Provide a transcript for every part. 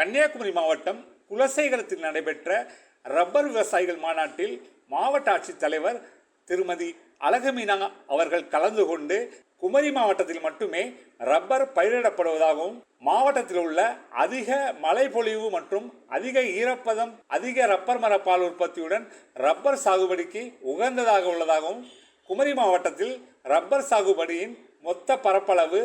கன்னியாகுமரி மாவட்டம் குலசேகரத்தில் நடைபெற்ற ரப்பர் விவசாயிகள் மாநாட்டில் மாவட்ட ஆட்சித்தலைவர் திருமதி அழகுமீனா அவர்கள் கலந்து கொண்டு குமரி மாவட்டத்தில் மட்டுமே ரப்பர் பயிரிடப்படுவதாகவும் மாவட்டத்தில் உள்ள அதிக மழைப்பொழிவு மற்றும் அதிக ஈரப்பதம் அதிக ரப்பர் மரப்பால் உற்பத்தியுடன் ரப்பர் சாகுபடிக்கு உகந்ததாக உள்ளதாகவும் குமரி மாவட்டத்தில் ரப்பர் சாகுபடியின் மொத்த பரப்பளவு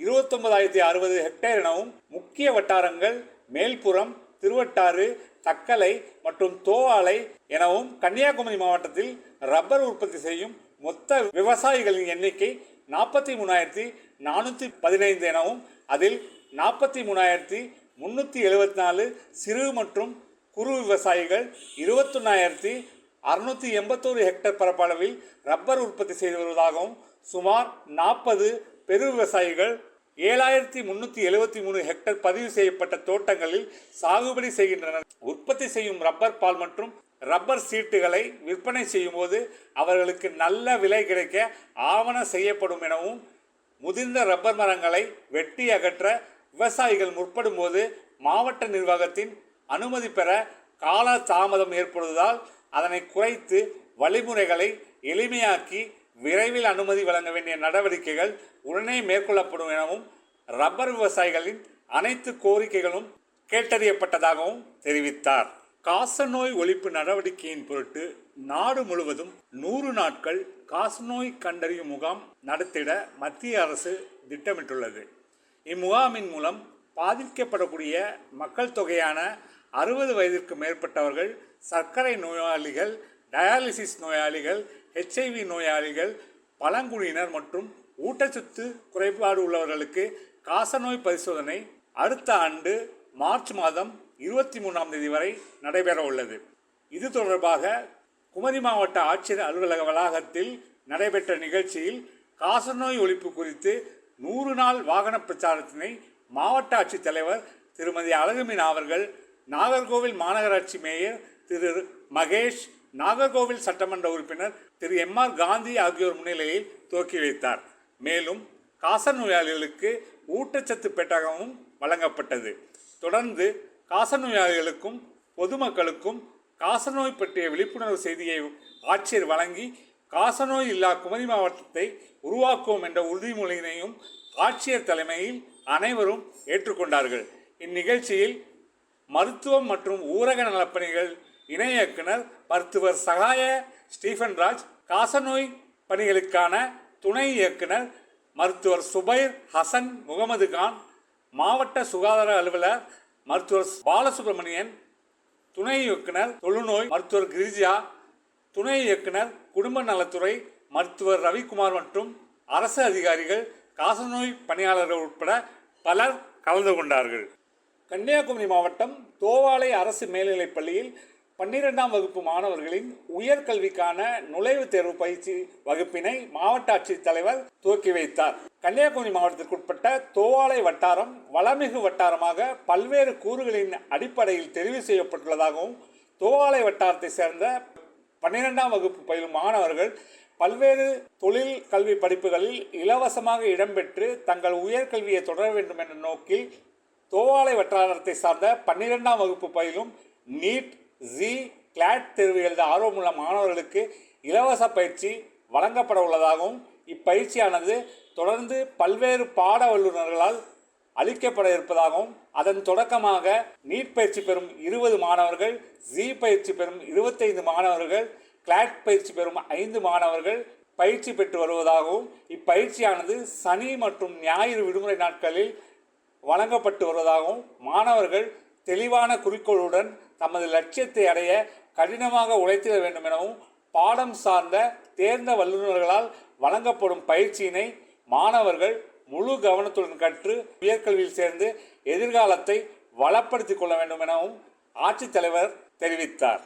இருபத்தொன்பதாயிரத்தி அறுபது ஹெக்டேர் எனவும் முக்கிய வட்டாரங்கள் மேல்புறம் திருவட்டாறு தக்கலை மற்றும் தோவாலை எனவும் கன்னியாகுமரி மாவட்டத்தில் ரப்பர் உற்பத்தி செய்யும் மொத்த விவசாயிகளின் எண்ணிக்கை நாற்பத்தி மூணாயிரத்தி நானூற்றி பதினைந்து எனவும் அதில் நாற்பத்தி மூணாயிரத்தி முந்நூற்றி எழுபத்தி நாலு சிறு மற்றும் குறு விவசாயிகள் இருபத்தொன்னாயிரத்தி அறுநூற்றி எண்பத்தோரு ஹெக்டேர் பரப்பளவில் ரப்பர் உற்பத்தி செய்து வருவதாகவும் சுமார் நாற்பது பெரு விவசாயிகள் ஏழாயிரத்தி முன்னூற்றி எழுபத்தி மூணு ஹெக்டர் பதிவு செய்யப்பட்ட தோட்டங்களில் சாகுபடி செய்கின்றனர் உற்பத்தி செய்யும் ரப்பர் பால் மற்றும் ரப்பர் சீட்டுகளை விற்பனை செய்யும் போது அவர்களுக்கு நல்ல விலை கிடைக்க ஆவணம் செய்யப்படும் எனவும் முதிர்ந்த ரப்பர் மரங்களை வெட்டி அகற்ற விவசாயிகள் முற்படும் போது மாவட்ட நிர்வாகத்தின் அனுமதி பெற கால தாமதம் ஏற்படுவதால் அதனை குறைத்து வழிமுறைகளை எளிமையாக்கி விரைவில் அனுமதி வழங்க வேண்டிய நடவடிக்கைகள் உடனே மேற்கொள்ளப்படும் எனவும் ரப்பர் விவசாயிகளின் அனைத்து கோரிக்கைகளும் கேட்டறியப்பட்டதாகவும் தெரிவித்தார். காசநோய் ஒழிப்பு நடவடிக்கையின் பொருட்டு நாடு முழுவதும் நூறு நாட்கள் காசநோய் கண்டறியும் முகாம் நடத்திட மத்திய அரசு திட்டமிட்டுள்ளது. இம்முகாமின் மூலம் பாதிக்கப்படக்கூடிய மக்கள் தொகையான அறுபது வயதிற்கு மேற்பட்டவர்கள் சர்க்கரை நோயாளிகள் டயாலிசிஸ் நோயாளிகள் ஹெச்ஐவி நோயாளிகள் பழங்குடியினர் மற்றும் ஊட்டச்சத்து குறைபாடு உள்ளவர்களுக்கு காசநோய் பரிசோதனை அடுத்த ஆண்டு மார்ச் மாதம் இருபத்தி மூணாம் தேதி வரை நடைபெற உள்ளது. இது தொடர்பாக குமரி மாவட்ட ஆட்சியர் அலுவலக வளாகத்தில் நடைபெற்ற நிகழ்ச்சியில் காசநோய் ஒழிப்பு குறித்து நூறு நாள் வாகன பிரச்சாரத்தினை மாவட்ட ஆட்சித்தலைவர் திருமதி அழகுமின் அவர்கள் நாகர்கோவில் மாநகராட்சி மேயர் திரு மகேஷ் நாகர்கோவில் சட்டமன்ற உறுப்பினர் திரு எம் ஆர் காந்தி ஆகியோர் முன்னிலையில் துவக்கி வைத்தார். மேலும் காசநோயாளிகளுக்கு ஊட்டச்சத்து பெட்டகமும் வழங்கப்பட்டது. தொடர்ந்து காசநோயாளிகளுக்கும் பொதுமக்களுக்கும் காசநோய் பற்றிய விழிப்புணர்வு செய்தியை ஆட்சியர் வழங்கி காசநோய் இல்லா குமரி மாவட்டத்தை உருவாக்குவோம் என்ற உறுதிமொழியினையும் ஆட்சியர் தலைமையில் அனைவரும் ஏற்றுக்கொண்டார்கள். இந்நிகழ்ச்சியில் மருத்துவம் மற்றும் ஊரக நலப்பணிகள் இணை இயக்குனர் மருத்துவர் சகாய ஸ்டீஃபன் ராஜ் காசநோய் பணிகளுக்கான துணை இயக்குனர் மருத்துவர் சுபைர் ஹசன் முகமது கான் மாவட்ட சுகாதார அலுவலர் மருத்துவர் பாலசுப்ரமணியன் துணை இயக்குனர் தொழுநோய் மருத்துவர் கிரிஜா துணை இயக்குனர் குடும்ப நலத்துறை மருத்துவர் ரவிக்குமார் மற்றும் அரசு அதிகாரிகள் காசநோய் பணியாளர்கள் உட்பட பலர் கலந்து கொண்டார்கள். கன்னியாகுமரி மாவட்டம் தோவாளை அரசு மேல்நிலைப் பள்ளியில் பன்னிரெண்டாம் வகுப்பு மாணவர்களின் உயர்கல்விக்கான நுழைவுத் தேர்வு பயிற்சி வகுப்பினை மாவட்ட ஆட்சித்தலைவர் துவக்கி வைத்தார். கன்னியாகுமரி மாவட்டத்திற்குட்பட்ட தோவாலை வட்டாரம் வளமிகு வட்டாரமாக பல்வேறு கூறுகளின் அடிப்படையில் தெரிவு செய்யப்பட்டுள்ளதாகவும் தோவாலை வட்டாரத்தை சேர்ந்த பன்னிரெண்டாம் வகுப்பு பயிலும் மாணவர்கள் பல்வேறு தொழில் கல்வி படிப்புகளில் இலவசமாக இடம்பெற்று தங்கள் உயர்கல்வியை தொடர வேண்டும் என்ற நோக்கில் தோவாலை வட்டாரத்தை சார்ந்த பன்னிரெண்டாம் வகுப்பு பயிலும் நீட் ஜி கிளாட் தேர்வு எழுத ஆர்வமுள்ள மாணவர்களுக்கு இலவச பயிற்சி வழங்கப்பட உள்ளதாகவும் இப்பயிற்சியானது தொடர்ந்து பல்வேறு பாட வல்லுநர்களால் அளிக்கப்பட இருப்பதாகவும் அதன் தொடக்கமாக நீட் பயிற்சி பெறும் இருபது மாணவர்கள் ஜி பயிற்சி பெறும் இருபத்தைந்து மாணவர்கள் கிளாட் பயிற்சி பெறும் ஐந்து மாணவர்கள் பயிற்சி பெற்று வருவதாகவும் இப்பயிற்சியானது சனி மற்றும் ஞாயிறு விடுமுறை நாட்களில் வழங்கப்பட்டு வருவதாகவும் மாணவர்கள் தெளிவான குறிக்கோளுடன் தமது லட்சியத்தை அடைய கடினமாக உழைத்திட வேண்டும் எனவும் பாடம் சார்ந்த தேர்ந்த வல்லுநர்களால் வழங்கப்படும் பயிற்சியினை மாணவர்கள் முழு கவனத்துடன் கற்று உயர்கல்வியில் சேர்ந்து எதிர்காலத்தை வளப்படுத்திக் கொள்ள வேண்டும் எனவும் ஆட்சித்தலைவர் தெரிவித்தார்.